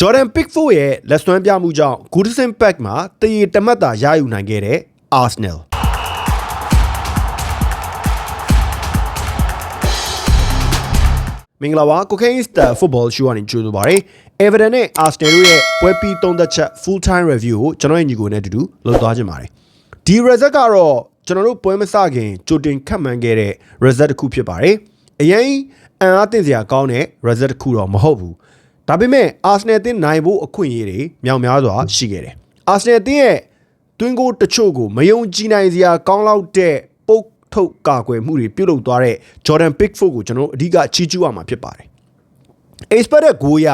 Jordan Pickford ရဲ့လက်စွမ်းပြမှုကြောင့် Goodison Park မှာတရေတမတ်တာရယူနိုင်ခဲ့တဲ့ Arsenal မင်္ဂလာပါ Cocaine Star Football Show ကနေကြိုဆိုပါရစေ။ Everton နဲ့ Arsenal တို့ရဲ့ပွဲပြီးသုံးသက်ချက် full time review ကိုကျွန်တော်ရဲ့ညီကိုနဲ့အတူတူလုပ်သွားကြပါမယ်။ဒီ result ကတော့ကျွန်တော်တို့ပွဲမစခင်ကြိုတင်ခန့်မှန်းခဲ့တဲ့ result တစ်ခုဖြစ်ပါတယ်။အရင်အံအားသင့်စရာကောင်းတဲ့ result တစ်ခုတော့မဟုတ်ဘူး။ ဒါပေမဲ့ Arsenal အသင်းနိုင်ဖို့အခွင့်အရေးတွေမြောက်များစွာရှိခဲ့တယ်။ Arsenal အသင်းရဲ့တွင်းကိုတချို့ကိုမယုံကြည်နိုင်စရာကောင်းလောက်တဲ့ပုတ်ထုတ်ကာကွယ်မှုတွေပြုလုပ်သွားတဲ့ Jordan Pickford ကိုကျွန်တော်တို့အဓိကချီးကျူးရမှာဖြစ်ပါတယ်။ expected goal ရ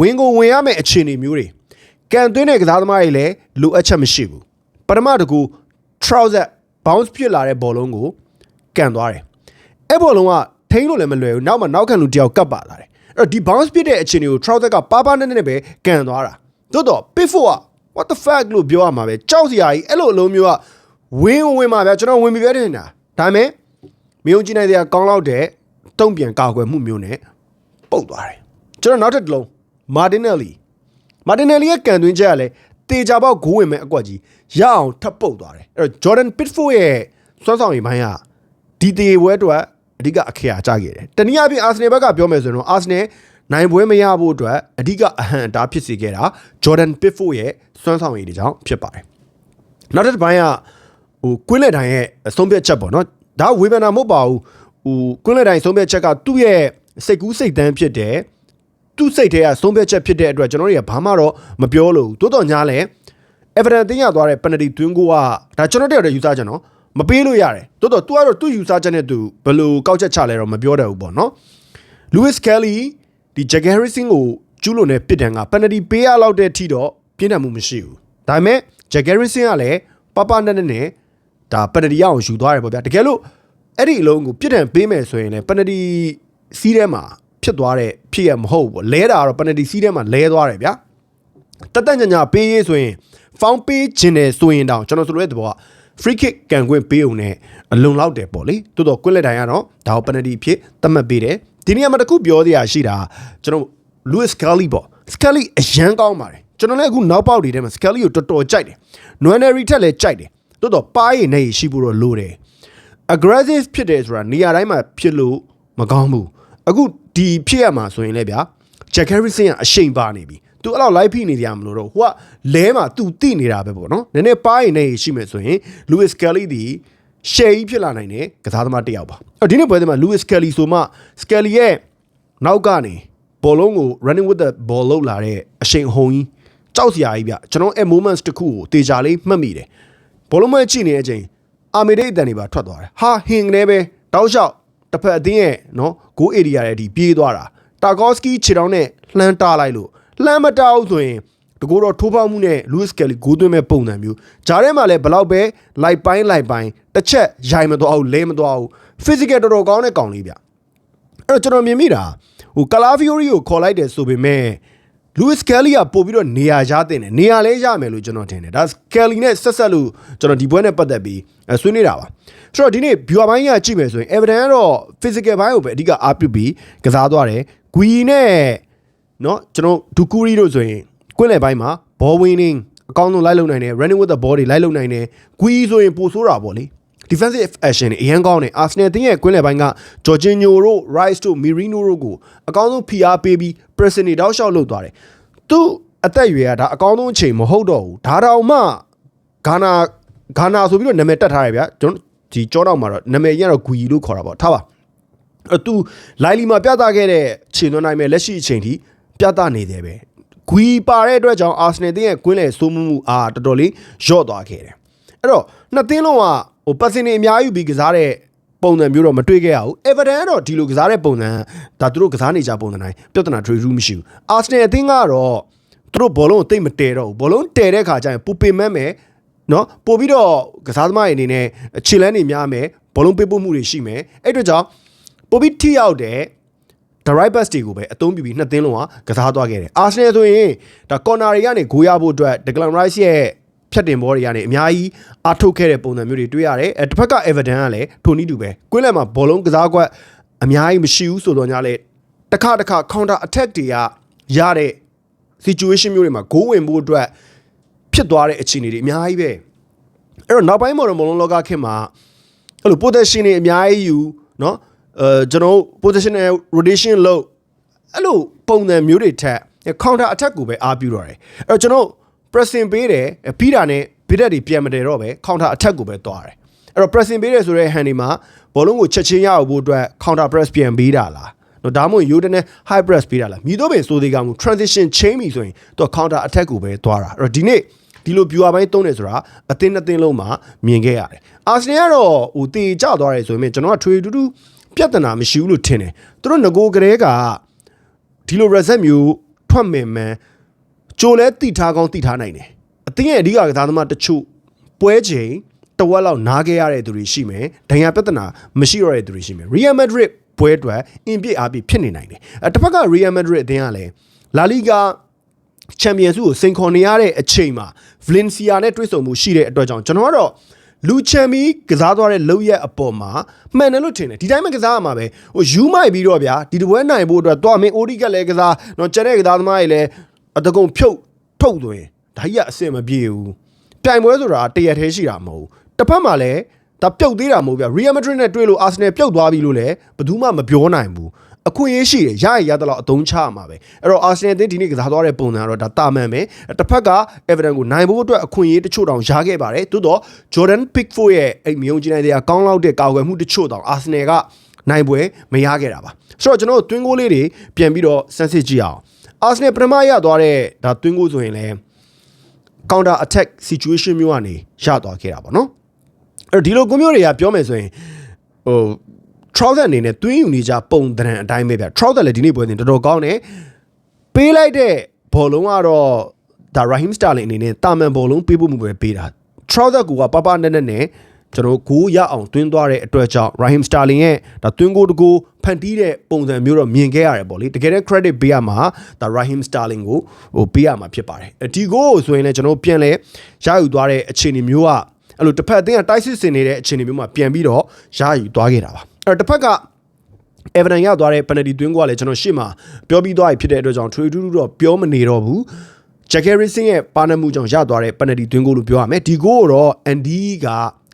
ဝင်းကိုဝင်ရမယ့်အခြေအနေမျိုးတွေကန်သွင်းတဲ့ကစားသမားတွေလည်းလိုအပ်ချက်မရှိဘူးပထမတကူ trouser bounce ဖြစ်လာတဲ့ဘောလုံးကိုကန်သွားတယ်အဲ့ဘောလုံးကထိန်းလို့လည်းမလွယ်ဘူးနောက်မှနောက်ခံလူတယောက်ကပ်ပါလာတယ် အဲ့တော့ဒီ bounce ဖြစ်တဲ့အခြေအနေကို trouser ကပါပါနဲ့နဲ့ပဲကန်သွားတာသို့တော့ Pickford က what the fuck လို့ပြောရမှာပဲကြောက်စရာကြီးအဲ့လိုအလုံးမျိုးကဝင်းဝင်မှာဗျာကျွန်တော်ဝင်ပြီပဲတင်တာဒါပေမဲ့မယုံကြည်နိုင်စရာကောင်းလောက်တဲ့တုံ့ပြန်ကာကွယ်မှုမျိုးနဲ့ပုတ်သွားတယ်ကျွန်တော်နောက်ထပ်တစ်လုံး Martinelli Martinelli ရဲ့ကန်သွင်းချက်ကလည်းတေချာပေါက်ဂိုးဝင်မဲ့အကွက်ကြီးရအောင်ထပ်ပုတ်သွားတယ်အဲ့တော့ Jordan Pickford ရဲ့စွမ်းဆောင်ရည်ပိုင်းကဒီတေပွဲအတွက် အဓိကအခရာကျခဲ့တယ်တနည်းအားဖြင့် Arsenal ဘက်ကပြောမယ်ဆိုရင်တော့ Arsenal နိုင်ပွဲမရဖို့အတွက်အဓိကအဟံအတားဖြစ်စေခဲ့တာ Jordan Pickford ရဲ့စွမ်းဆောင်ရည်တွေကြောင့်ဖြစ်ပါတယ်နောက်တစ်ပိုင်းကဟိုကွင်းလက်တိုင်းရဲ့အဆုံးဖြတ်ချက်ပေါ့နော်ဒါဝေဖန်တာမဟုတ်ပါဘူးဟိုကွင်းလက်တိုင်းဆုံးဖြတ်ချက်ကသူ့ရဲ့စိတ်ကူးစိတ်တန်းဖြစ်တယ်သူ့စိတ်ထဲကဆုံးဖြတ်ချက်ဖြစ်တဲ့အတွက်ကျွန်တော်တို့ကဘာမှတော့မပြောလို့တိုးတော်ညာလဲအဗရန်တင်ရသွားတဲ့ပနတီတွင်းကိုကဒါကျွန်တော်တယောက်တည်းယူဆချက်နော် မပေးလို့ရတယ်တိုးတော် तू ကတော့သူ့ယူဆချက်နဲ့သူဘယ်လိုကောက်ချက်ချလဲတော့မပြောတတ်ဘူးပေါ့နော် Lewis Kelly ဒီ Jack Harrison ကိုကျူးလွန်တဲ့ပစ်ဒဏ်ကပနတီပေးရလောက်တဲ့အထိတော့ပြင်းထန်မှုမရှိဘူးဒါပေမဲ့ Jack Harrison ကလည်းပပနဲ့နဲ့နဲ့ဒါပနတီရအောင်ယူသွားတယ်ပေါ့ဗျာတကယ်လို့အဲ့ဒီအလုံးကိုပြစ်ဒဏ်ပေးမယ်ဆိုရင်လည်းပနတီစီးထဲမှာဖြစ်သွားတဲ့ဖြစ်ရမဟုတ်ဘူးလဲတာကတော့ပနတီစီးထဲမှာလဲသွားတယ်ဗျာတတ်တညညာပေးရေးဆိုရင်ဖောင်းပေးခြင်းတယ်ဆိုရင်တောင်ကျွန်တော်ဆိုလိုတဲ့သဘောက free kick ကန်ခွင့်ပေးုံနဲ့အလုံလောက်တယ်ပေါ့လေတိုးတော့ကွက်လက်တိုင်ကတော့ဒါကို penalty ဖြစ်သတ်မှတ်ပေးတယ်ဒီနေရာမှာတခုပြောသေးရရှိတာကျွန်တော် Louis Scully ပေါ့ Scully အရန်ကောင်းပါတယ်ကျွန်တော်လည်းအခုနောက်ပေါက်တွေထဲမှာ Scully ကိုတော်တော်ကြိုက်တယ် Nwaneri ထက်လည်းကြိုက်တယ်တိုးတော့ပါးရည်နဲ့ရှိဖို့တော့လိုတယ် aggressive ဖြစ်တယ်ဆိုတာနေရာတိုင်းမှာဖြစ်လို့မကောင်းဘူးအခုဒီဖြစ်ရမှာဆိုရင်လည်းဗျာ Jack Harrison ကအရှိန်ပါနေပြီ သူအဲ့လောက် live ဖိနေကြမလို့တော့ဟိုကလဲမှာသူတိနေတာပဲပေါ့နော်နည်းနည်းပါးရင်လည်းရှိမယ်ဆိုရင် Louis Kelly ဒီ share ဖြစ်လာနိုင်တဲ့ကစားသမားတစ်ယောက်ပါအဲ့ဒီနေ့ပွဲထဲမှာ Louis Kelly ဆိုမှ Skelly ရဲ့နောက်ကနေဘောလုံးကို running with the ball လောက်လာတဲ့အရှိန်ဟုန်ကြီးကြောက်စရာကြီးဗျကျွန်တော်အဲ့ moments တခုကိုတေချာလေးမှတ်မိတယ်ဘောလုံးမကြည့်နေတဲ့အချိန်အာမေဒိတ်အတန်တွေပါထွက်သွားတယ်ဟာဟင်ကနေပဲတောက်လျှောက်တစ်ဖက်အသင်းရဲ့နော် goal area ရဲ့ဒီပြေးသွားတာတာကောစကီခြေထောက်နဲ့လှမ်းတားလိုက်လို့ လှမ်းမတားဘူးဆိုရင်တကူတော့ထိုးပေါက်မှုနဲ့ Louis Kelly ဂိုးသွင်းမဲ့ပုံစံမျိုးဂျားထဲမှာလည်းဘလောက်ပဲလိုက်ပိုင်းလိုက်ပိုင်းတစ်ချက်ရိုင်မသွားဘူးလဲမသွားဘူး physical တော်တော်ကောင်းတဲ့ကောင်လေးဗျအဲ့တော့ကျွန်တော်မြင်မိတာဟိုကလာဖီယိုရီကိုခေါ်လိုက်တယ်ဆိုပေမဲ့ Louis Kelly ကပို့ပြီးတော့နေရာရတဲ့နေနေရာလဲရမယ်လို့ကျွန်တော်ထင်တယ်ဒါ Kelly နဲ့ဆက်ဆက်လို့ကျွန်တော်ဒီပွဲနဲ့ပတ်သက်ပြီးဆွေးနွေးတာပါဆိုတော့ဒီနေ့ viewer ဘိုင်းကကြည့်မယ်ဆိုရင် Everton ကတော့ physical ဘိုင်းကိုပဲအဓိကအားပြုပြီးကစားသွားတယ် Gui နဲ့ เนาะကျွန်တော်ဒူကူရီတို့ဆိုရင်ကွင်းလယ်ပိုင်းမှာ ball winning အကောင်းဆုံးလိုက်လုံနိုင်တယ် running with the ball တွေလိုက်လုံနိုင်တယ် Gui ဆိုရင်ပိုဆိုးတာပေါ့လေ defensive action တွေအရင်ကောင်းတယ် Arsenal တင်းရဲ့ကွင်းလယ်ပိုင်းက Jorginho တို့ Rice တို့ Mirino တို့ကိုအကောင်းဆုံးဖိအားပေးပြီး pressing တွေတောက်လျှောက်လုပ်သွားတယ်သူအသက်အရွယ်ကဒါအကောင်းဆုံးအချိန်မဟုတ်တော့ဘူးဒါတောင်မှဂါနာဂါနာဆိုပြီးတော့နာမည်တက်ထားတယ်ဗျာကျွန်တော်ဒီကြောတော့မှာတော့နာမည်ကြီးကတော့ဂူရီလို့ခေါ်တာပေါ့ထားပါအတူလိုင်လီမှာပြသခဲ့တဲ့ခြေသွင်းနိုင်မဲ့လက်ရှိအချိန်ထိ ပြသနေတယ်ပဲဂွီပါတဲ့အတွက်ကြောင့်အာဆနယ်တင်းရဲ့ကွင်းလေစိုးမှုမှုအားတော်တော်လေးရော့သွားခဲ့တယ်အဲ့တော့နှစ်သင်းလုံးကဟိုပတ်စင်တွေအများကြီးပြီးကစားတဲ့ပုံစံမျိုးတော့မတွေ့ခဲ့ရဘူး။ Everton ကတော့ဒီလိုကစားတဲ့ပုံစံဒါသူတို့ကစားနေကြပုံစံတိုင်းပြဿနာတွေရူးမရှိဘူး။ Arsenal အသင်းကတော့သူတို့ဘောလုံးကိုတိတ်မတဲတော့ဘူး။ဘောလုံးတဲတဲ့ခါကျရင်ပူပင်မဲ့မယ်နော်ပို့ပြီးတော့ကစားသမားတွေအနေနဲ့ခြေလန်းတွေများမယ်ဘောလုံးပေးပို့မှုတွေရှိမယ်အဲ့အတွက်ကြောင့်ပို့ပြီးထိရောက်တဲ့ the right pass တွေကိုပဲအသုံးပြုပြီးနှစ်သင်းလုံးကကစားသွားခဲ့တယ်။ Arsenal ဆိုရင်ဒါ corner တွေကနေဂိုးရဖို့အတွက် Declan Rice ရဲ့ဖြတ်တင်ဘောတွေကနေအများကြီးအားထုတ်ခဲ့တဲ့ပုံစံမျိုးတွေတွေ့ရတယ်။အဲတစ်ဖက်က Everton ကလည်းထိုနည်းတူပဲ။ကွင်းလယ်မှာဘောလုံးကစားကွက်အများကြီးမရှိဘူးဆိုတော့ညလေတစ်ခါတစ်ခါ counter attack တွေကရတဲ့ situation မျိုးတွေမှာ goal ဝင်ဖို့အတွက်ဖြစ်သွားတဲ့အခြေအနေတွေအများကြီးပဲအဲ့တော့နောက်ပိုင်းမှာတော့မလုံးလောကခေတ်မှာအဲ့လို position တွေအများကြီးယူเนาะ အဲကျွန်တော်တို့ position နဲ့ rotation လုပ်အဲ့လိုပုံစံမျိုးတွေထက် counter attack ကိုပဲအားပြုတော့တယ်အဲ့တော့ကျွန်တော် pressing ပေးတယ်ပြီးတာနဲ့ဘစ်တက်တွေပြန်မတယ်တော့ပဲ counter attack ကိုပဲသွားတယ်အဲ့တော့ pressing ပေးတယ်ဆိုတဲ့ hand ဒီမှာဘောလုံးကိုချက်ချင်းရအောင်ဖို့အတွက် counter press ပြန်ပေးတာလားနော်ဒါမှမဟုတ် Yoden နဲ့ high press ပေးတာလားမြည်တော့ပင်စိုးသေးကမှု transition chain ပြီဆိုရင်သူက counter attack ကိုပဲသွားတာအဲ့တော့ဒီနေ့ဒီလို viewer ပိုင်းသုံးတယ်ဆိုတာအသင်းနှစ်သင်းလုံးမှာမြင်ခဲ့ရတယ်အာဆင်ကတော့ဟိုတေကျသွားတယ်ဆိုရင်ကျွန်တော်ကထွေတူတူ ပြဿနာမရှိဘူးလို့ထင်တယ်သူတို့ငကိုကလေးကဒီလို reset မျိုးထွက်မင်မှန်ကြိုလဲတိထားကောင်းတိထားနိုင်တယ်အသင်းရဲ့အဓိကကစားသမားတချို့ပွဲချိန်တဝက်လောက်နားခဲ့ရတဲ့သူတွေရှိမယ်ဒဏ်ရာပြဿနာမရှိတော့တဲ့သူတွေရှိမယ် Real Madrid ပွဲအတွက်အင်ပြည့်အားပြည့်ဖြစ်နေနိုင်တယ်အဲတစ်ဖက်က Real Madrid အသင်းကလည်း La Liga ချန်ပီယံစုကိုစိန်ခေါ်နေရတဲ့အချိန်မှာ Valencia နဲ့တွေ့ဆုံမှုရှိတဲ့အတွက်ကြောင့်ကျွန်တော်ကတော့ လူချန်ပီကစားသွားတဲ့လောက်ရက်အပေါ်မှာမှန်တယ်လို့ထင်တယ်ဒီတိုင်းမှကစားရမှာပဲဟိုယူမိုက်ပြီးတော့ဗျာဒီတပွဲနိုင်ဖို့အတွက်တော့မင်းအိုဒီကလည်းကစားတော့ကျန်တဲ့ကစားသမားတွေလည်းအတကုံဖြုတ်ထုတ်သွင်းဒါကြီးကအဆင်မပြေဘူးပြိုင်ပွဲဆိုတာတရက်သေးရှိတာမဟုတ်ဘူးတစ်ဖက်မှာလည်းဒါပြုတ်သေးတာမဟုတ်ဗျာ Real Madrid နဲ့တွေ့လို့ Arsenal ပြုတ်သွားပြီလို့လည်းဘယ်သူမှမပြောနိုင်ဘူး အခွင့်အရေးရှိတယ်ရရရတော့အသုံးချရမှာပဲအဲ့တော့ Arsenal အသင်းဒီနေ့ကစားသွားတဲ့ပုံစံကတော့ဒါတာမန်ပဲတစ်ဖက်က Everton ကိုနိုင်ဖို့အတွက်အခွင့်အရေးတချို့တောင်ရခဲ့ပါတယ်သို့တော့ Jordan Pickford ရဲ့အဲ့မြုံကျင်းတဲ့ကောင်းလောက်တဲ့ကာကွယ်မှုတချို့တောင် Arsenal ကနိုင်ပွဲမရခဲ့တာပါဆိုတော့ကျွန်တော်တို့ twin goal လေးတွေပြန်ပြီးတော့စမ်းစစ်ကြည့်အောင် Arsenal ပထမရသွားတဲ့ဒါ twin goal ဆိုရင်လည်း counter attack situation မျိုးကနေရသွားခဲ့တာပေါ့နော်အဲ့တော့ဒီလိုကွန်မျိုးတွေကပြောမယ်ဆိုရင်ဟို trouser အနေနဲ့တွင်းယူနေကြပုံသဏ္ဍာန်အတိုင်းပဲဗျ trouser လည်းဒီနေ့ပွဲစဉ်တော်တော်ကောင်းတယ်ပေးလိုက်တဲ့ဘောလုံးကတော့ဒါ Raheem Sterling အနေနဲ့တာမန်ဘောလုံးပေးဖို့မှုပဲပေးတာ trouser ကူကပပနဲ့နဲ့နဲ့ကျွန်တော်ဂိုးရအောင်တွင်းသွားတဲ့အတွက်ကြောင့် Raheem Sterling ရဲ့ဒါတွင်းကိုတကူဖန်တီးတဲ့ပုံစံမျိုးတော့မြင်ခဲ့ရတယ်ပေါ့လေတကယ်တော့ credit ပေးရမှာဒါ Raheem Sterling ကိုဟိုပေးရမှာဖြစ်ပါတယ်ဒီဂိုးကိုဆိုရင်လည်းကျွန်တော်ပြန်လဲရယူသွားတဲ့အခြေအနေမျိုးကအဲ့လိုတစ်ဖက်အသင်းကတိုက်စစ်ဆင်နေတဲ့အခြေအနေမျိုးမှာပြန်ပြီးတော့ရယူသွားခဲ့တာပါ အဲ့တော့တစ်ဖက်က Everton ရောက်သွားတဲ့ penalty သွင်းကလည်းကျွန်တော်ရှေ့မှာပြောပြီးသွားပြီဖြစ်တဲ့အတွက်ကြောင့်ထွေထူးထူးတော့ပြောမနေတော့ဘူး Jack Harrison ရဲ့ပါနမှုကြောင့်ရသွားတဲ့ penalty သွင်းကိုလို့ပြောရမယ်ဒီကိုတော့ Andy က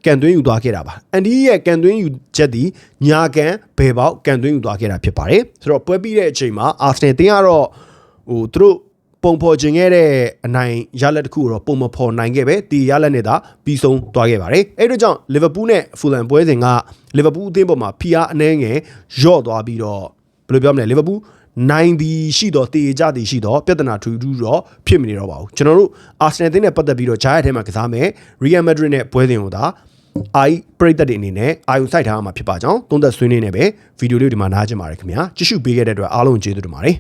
ကန်သွင်းယူသွားခဲ့တာပါ။ Andy ရဲ့ကန်သွင်းယူချက်ဒီညာကန်ဘယ်ပေါက်ကန်သွင်းယူသွားခဲ့တာဖြစ်ပါတယ်။ဆိုတော့ပွဲပြီးတဲ့အချိန်မှာ Arsenal တင်းကတော့ဟိုသူတို့ ပုံဖော်ခြင်းခဲ့တဲ့အနိုင်ရလက်တစ်ခုကိုတော့ပုံမဖော်နိုင်ခဲ့ပဲဒီရလက်နဲ့သာပြီးဆုံးသွားခဲ့ပါတယ်။အဲ့တို့ကြောင့် Liverpool နဲ့ Fulham ပွဲစဉ်က Liverpool အသင်းပေါ်မှာဖိအားအနှဲငယ်ရော့သွားပြီးတော့ဘယ်လိုပြောမလဲ Liverpool နိုင်ဒီရှိတော့တေကြသည်ရှိတော့ပြဿနာထူးထူးတော့ဖြစ်မနေတော့ပါဘူးကျွန်တော်တို့ Arsenal အသင်းနဲ့ပတ်သက်ပြီးတော့ဂျားရထဲမှာကစားမယ် Real Madrid နဲ့ပွဲစဉ်ကိုသာအိုင်ပရိသတ်တွေအနေနဲ့အာယုံစိုက်ထားမှာဖြစ်ပါကြောင်းသုံးသက်ဆွေးနွေးနေပဲဗီဒီယိုလေးဒီမှာနားကြင်ပါတယ်ခင်ဗျာကြည့်ရှုပေးခဲ့တဲ့အတွက်အားလုံးကျေးဇူးတင်ပါတယ်